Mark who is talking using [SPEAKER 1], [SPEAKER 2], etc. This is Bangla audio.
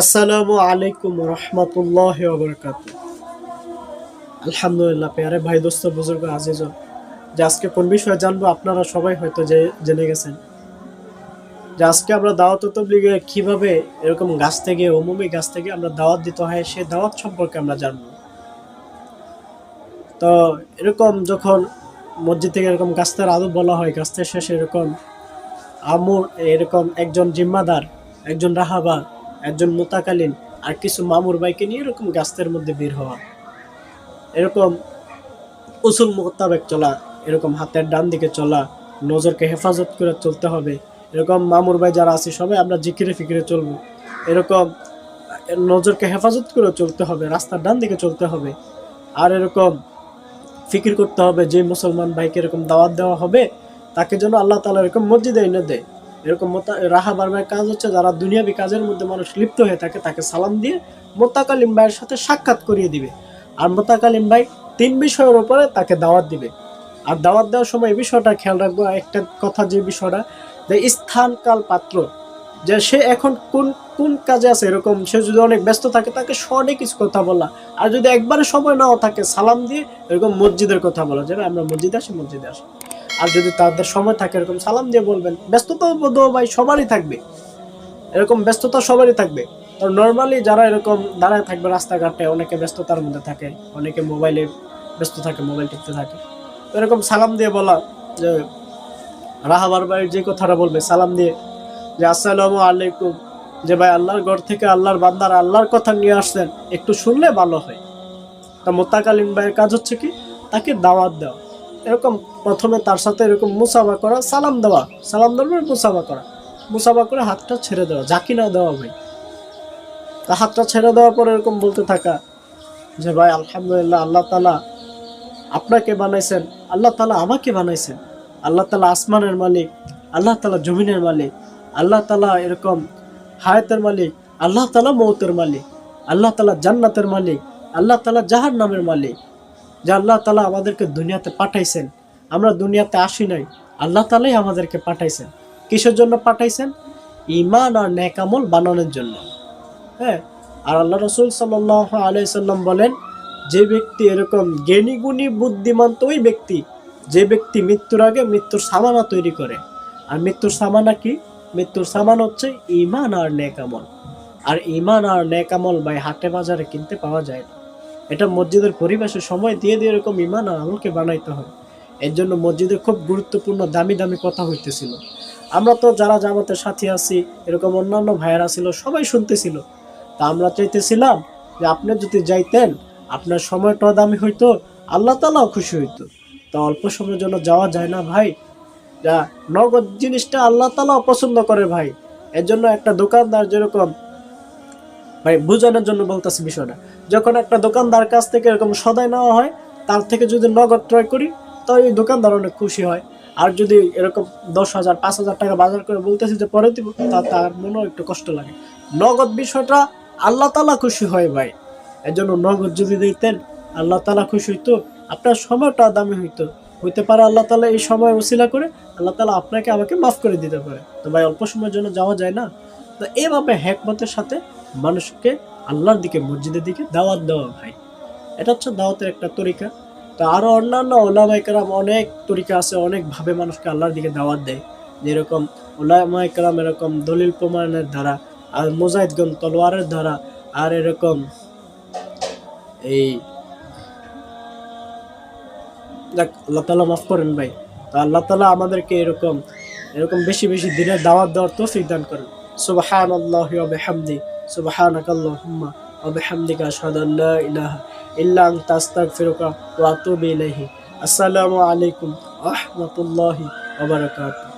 [SPEAKER 1] আসসালামু আলাইকুম রহমতুল্লাহ আলহামদুলিল্লাহ, পেয়ারে ভাই, দোস্ত, বুজুর্গ, আজিজ, যে আজকে কোন বিষয়ে জানব আপনারা সবাই হয়তো যে জেনে গেছেন। যে আজকে আমরা দাওয়াত তবলিগে কীভাবে এরকম গাছ থেকে, অমুমি গাছ থেকে আমরা দাওয়াত দিতে হয় সেই দাওয়াত সম্পর্কে আমরা জানব। তো এরকম যখন মসজিদ থেকে এরকম গাছটার আদব বলা হয়, গাছটার শেষে এরকম আমুর এরকম একজন জিম্মাদার, একজন রাহাবা একজন মোতাকালীন আর কিছু মামুর বাইকে নিয়ে এরকম গাছের মধ্যে বের হওয়া। এরকম উসুল মোতাবেক চলা, এরকম হাতের ডান দিকে চলা, নজরকে হেফাজত করে চলতে হবে। এরকম মামুর ভাই যারা আছে, সবাই আমরা জিকিরে ফিকিরে চলবো। এরকম নজরকে হেফাজত করে চলতে হবে, রাস্তার ডান দিকে চলতে হবে। আর এরকম ফিকির করতে হবে যে মুসলমান ভাইকে এরকম দাওয়াত দেওয়া হবে, তাকে যেন আল্লাহ তালা এরকম মসজিদে এনে দেয়। এরকম মোতা রাহা বারবার কাজ হচ্ছে যারা দুনিয়াবি কাজের মধ্যে মানুষ লিপ্ত হয়ে থাকে, তাকে সালাম দিয়ে মোতাকালিম ভাইয়ের সাথে সাক্ষাৎ করিয়ে দিবে। আর মোতাকালিম ভাই তিন বিষয়ের উপরে তাকে দাওয়াত দিবে। আর দাওয়াত দেওয়ার সময় এই বিষয়টা খেয়াল রাখব, একটা কথা যে বিষয়টা, যে স্থান কাল পাত্র, যে সে এখন কোন কোন কাজে আছে এরকম, সে যদি অনেক ব্যস্ত থাকে তাকে শর্টে কিছু কথা বলা। আর যদি একবারে সময় নাও থাকে, সালাম দিয়ে এরকম মসজিদের কথা বলা যাবে আমরা মসজিদে আসি মসজিদে আসি। আর যদি তাদের সময় থাকে, এরকম সালাম দিয়ে বলবেন, ব্যস্ততা বোধ ভাই সবারই থাকবে। এরকম ব্যস্ততা সবারই থাকবে। তো নর্মালি যারা এরকম দাঁড়ায় থাকবে রাস্তাঘাটে, অনেকে ব্যস্ততার মধ্যে থাকে, অনেকে মোবাইলে ব্যস্ত থাকে মোবাইল টিপতে থাকে। তো এরকম সালাম দিয়ে বলা, যে রাহাবার ভাই যে কথাটা বলবে, সালাম দিয়ে, যে আসসালামু আলাইকুম, যে ভাই আল্লাহর ঘর থেকে আল্লাহর বান্দার আল্লাহর কথা নিয়ে আসছেন, একটু শুনলে ভালো হয়। তা মোত্তাকালীন ভাইয়ের কাজ হচ্ছে কি, তাকে দাওয়াত দেওয়া। এরকম প্রথমে তার সাথে এরকম মুসাফা করা, সালাম দেওয়া, সালাম দেওয়ার পরে মুসাফা করা। মুসাফা করে হাতটা ছেড়ে দেওয়া জাকি না দেওয়া ভাই। তা হাতটা ছেড়ে দেওয়ার পরে এরকম বলতে থাকা যে, ভাই, আলহামদুলিল্লাহ, আল্লাহ তালা আপনাকে বানাইছেন, আল্লাহ তালা আমাকে বানাইছেন। আল্লাহ তালা আসমানের মালিক, আল্লাহ তালা জমিনের মালিক, আল্লাহ তালা এরকম হায়াতের মালিক, আল্লাহ তালা মৌতের মালিক, আল্লাহ তালা জান্নাতের মালিক, আল্লাহ তালা জাহার নামের মালিক যে আল্লাহ তালা আমাদেরকে দুনিয়াতে পাঠাইছেন। আমরা দুনিয়াতে আসি নাই। আল্লাহ তালাই আমাদেরকে পাঠাইছেন। কিসের জন্য পাঠাইছেন? ইমান আর ন্যাকামল বানানোর জন্য। হ্যাঁ আর আল্লাহ রসুল সাল্লাহ আলাইসাল্লাম বলেন, যে ব্যক্তি এরকম জ্ঞানী, গুণী, বুদ্ধিমান তো ওই ব্যক্তি, যে ব্যক্তি মৃত্যুর আগে মৃত্যুর সামানা তৈরি করে। আর মৃত্যুর সামানা কি? মৃত্যুর সামান হচ্ছে ইমান আর নেকামল আর ইমান আর নেকামল ভাই হাটে বাজারে কিনতে পাওয়া যায় না। এটা মসজিদের পরিবেশে সময় দিয়ে দিয়ে এরকম ইমান আর আমলকে বানাইতে হয়। এর জন্য মসজিদে খুব গুরুত্বপূর্ণ দামি দামি কথা হইতেছিল। আমরা তো যারা জামাতের সাথী আছি, এরকম অন্যান্য ভাইয়েরা ছিল, সবাই শুনতেছিল। তা আমরা চাইতেছিলাম যে আপনি যদি যাইতেন, আপনার সময়টা দামি হইতো, আল্লাহ তালাও খুশি হইতো। তা অল্প সময়ের জন্য যাওয়া যায় না ভাই। যা, নগদ জিনিসটা আল্লাহ তালাও পছন্দ করে ভাই। এর জন্য একটা দোকানদার যেরকম, ভাই, বোঝানোর জন্য বলতেছি বিষয়টা। যখন একটা দোকানদার কাছ থেকে এরকম সদাই নেওয়া হয়, তার থেকে যদি নগদ ক্রয় করি তো এই দোকানদার অনেক খুশি হয়। আর যদি এরকম দশ হাজার, পাঁচ হাজার টাকা বাজার করে বলতেছি যে পরে দিব, তা তার মনেও একটু কষ্ট লাগে। নগদ বিষয়টা আল্লাহ তালা খুশি হয় ভাই। এর জন্য নগদ যদি দিতেন, আল্লাহ তালা খুশি হইতো, আপনার সময়টা দামি হইতো। হইতে পারে আল্লাহ তালা এই সময় ওসিলা করে, আল্লাহ তালা আপনাকে আমাকে মাফ করে দিতে পারে। তো ভাই, অল্প সময়ের জন্য যাওয়া যায় না? তো এইভাবে হ্যাকমতের সাথে মানুষকে আল্লাহর দিকে, মসজিদের দিকে দাওয়াত দেওয়া ভাই এটা হচ্ছে দাওয়াতের একটা তরিকা। তো আরও অন্যান্য ওলামাইকারাম অনেক তরিকা আছে, অনেকভাবে মানুষকে আল্লাহর দিকে দাওয়াত দেয়। যেরকম ওলামাইকারাম এরকম দলিল প্রমাণের দ্বারা আর মুজাহিদগণ তলোয়ারের দ্বারা আর এরকম এই যাক আল্লাহ তালা মাফ করেন ভাই। তো আল্লাহ তালা আমাদেরকে এরকম এরকম বেশি বেশি দিনের দাওয়াত দেওয়ার তৌফিক দান করেন। সুবহান আল্লাহ বিহামদি। সুবহানাক আল্লাহুম্মা ওয়া বিহামদিকা আশহাদু আন লা ইলাহা ইল্লা আনতা, আস্তাগফিরুকা ওয়া আতুবু ইলাইহি। আসসালামু আলাইকুম ওয়া বারাকাতুহু।